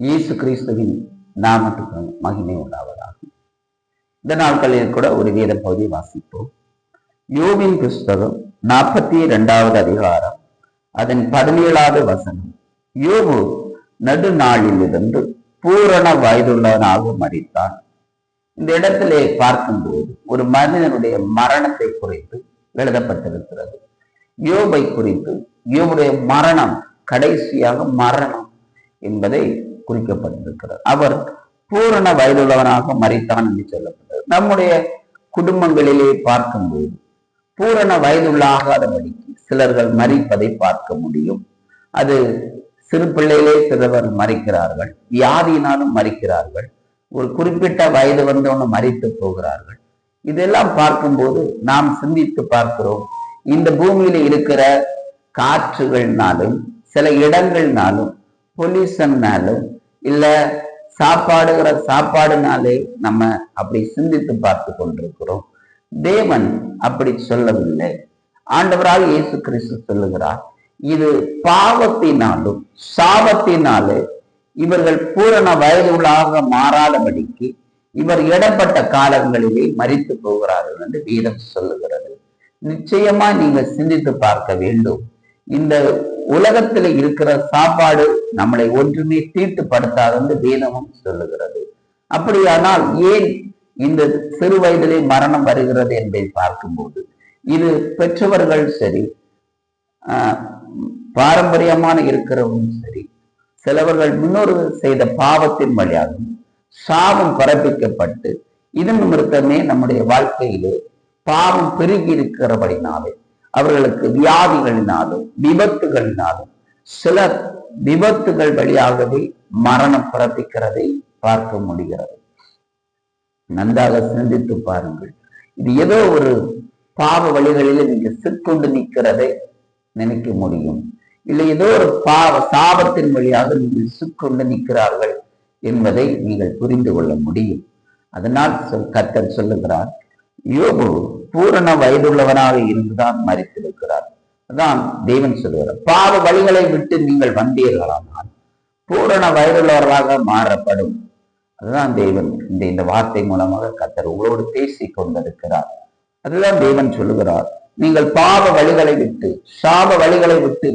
இயேசு கிறிஸ்துவின் நாமத்துக்கு மகிமை உண்டாவதாகும் இந்த நாட்களில் கூட ஒரு வேத பகுதி வாசிப்போம். யோவின் புஸ்தகம் நாற்பத்தி இரண்டாவது அதிகாரம் அதன் பதினேழாவது வசனம். யோபு நடுநாளிலிருந்து பூரண வயதுள்ளவனாக மறித்தான் இந்த இடத்திலே பார்க்கும்போது ஒரு மனிதனுடைய மரணத்தை குறித்து எழுதப்பட்டிருக்கிறது. யோபை குறித்து யோபுடைய மரணம் கடைசியாக மரணம் என்பதை குறிக்கப்பட்டிருக்கிறது. அவர் பூரண வயதுள்ளவனாக மறித்தான் என்று சொல்லப்பட்டது. நம்முடைய குடும்பங்களிலே பார்க்கும்போது பூரண வயதுள்ளாகாதபடிக்கு சிலர்கள் மறிப்பதை பார்க்க முடியும். அது சிறு பிள்ளையிலே சிலவர் மறிக்கிறார்கள் வியாதியினாலும் மறிக்கிறார்கள் ஒரு குறிப்பிட்ட வயது வந்தவன மறித்து போகிறார்கள். இதெல்லாம் பார்க்கும்போது நாம் சிந்தித்து பார்க்கிறோம் இந்த பூமியில இருக்கிற காற்றுகள்னாலும் சில இடங்கள்னாலும் பொல்யூஷன்னாலும் இல்ல சாப்பாடுகிற சாப்பாடுனாலே நம்ம அப்படி சிந்தித்து பார்த்து கொண்டிருக்கிறோம். தேவன் அப்படி சொல்லவில்லை. ஆண்டவராக இயேசு கிறிஸ்து சொல்லுகிறார் இது பாவத்தினாலும் சாபத்தினாலே இவர்கள் பூரண வயதுகளாக மாறாதபடிக்கு இவர் இடப்பட்ட காலங்களிலே மறித்து போகிறார்கள் என்று வீரம் சொல்லுகிறது. நிச்சயமா நீங்க சிந்தித்து பார்க்க வேண்டும். இந்த உலகத்துல இருக்கிற சாப்பாடு நம்மளை ஒன்றுமே தீட்டுப்படுத்தாது வேதமும் சொல்லுகிறது. அப்படியானால் ஏன் இந்த சிறு வயதிலே மரணம் வருகிறது என்பதை பார்க்கும்போது இது பெற்றவர்கள் சரி ஆஹ் பாரம்பரியமான இருக்கிறவங்களும் சரி சிலவர்கள் முன்னோர்கள் செய்த பாவத்தின் வழியாகவும் சாபம் பரப்பிக்கப்பட்டு இதன் நிமித்தமே நம்முடைய வாழ்க்கையிலே பாவம் பெருகி இருக்கிறபடினாலே அவர்களுக்கு வியாதிகளினாலும் விபத்துகளினாலும் சிலர் விபத்துகள் வழியாகவே மரணம் பிறப்பிக்கிறதை பார்க்க முடிகிறது. நன்றாக சிந்தித்து பாருங்கள். இது ஏதோ ஒரு பாவ வழிகளில் நீங்க சிற்கொண்டு நிற்கிறதை நினைக்க முடியும். இல்லை ஏதோ ஒரு பாவ சாபத்தின் வழியாக நீங்கள் சிற்கொண்டு நிற்கிறார்கள் என்பதை நீங்கள் புரிந்து கொள்ள முடியும். அதனால் சொல் கர்த்தர் சொல்லுகிறார் யோபு பூரண வயதுள்ளவனாக இருந்துதான் மறித்திருக்கிறார் அதான் தேவன் சொல்லுகிறார். பாவ வழிகளை விட்டு நீங்கள் வந்தீர்களானால் பூரண வயதுள்ளவர்களாக மாறப்படும். அதுதான் தேவன் இந்த இந்த வார்த்தை மூலமாக கத்தர் உங்களோடு பேசி கொண்டிருக்கிறார். அதுதான் தேவன் சொல்லுகிறார். நீங்கள் பாவ வழிகளை விட்டு சாப வழிகளை விட்டு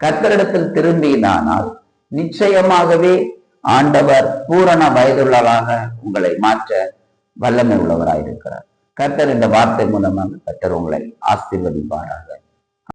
கத்தரிடத்தில் திரும்பினானால் நிச்சயமாகவே ஆண்டவர் பூரண வயதுள்ளவராக உங்களை மாற்ற வல்லமை உள்ளவராயிருக்கிறார். கர்த்தர் இந்த வார்த்தை மூலமாக கர்த்தர் உங்களை ஆசீர்வதிப்பாராக.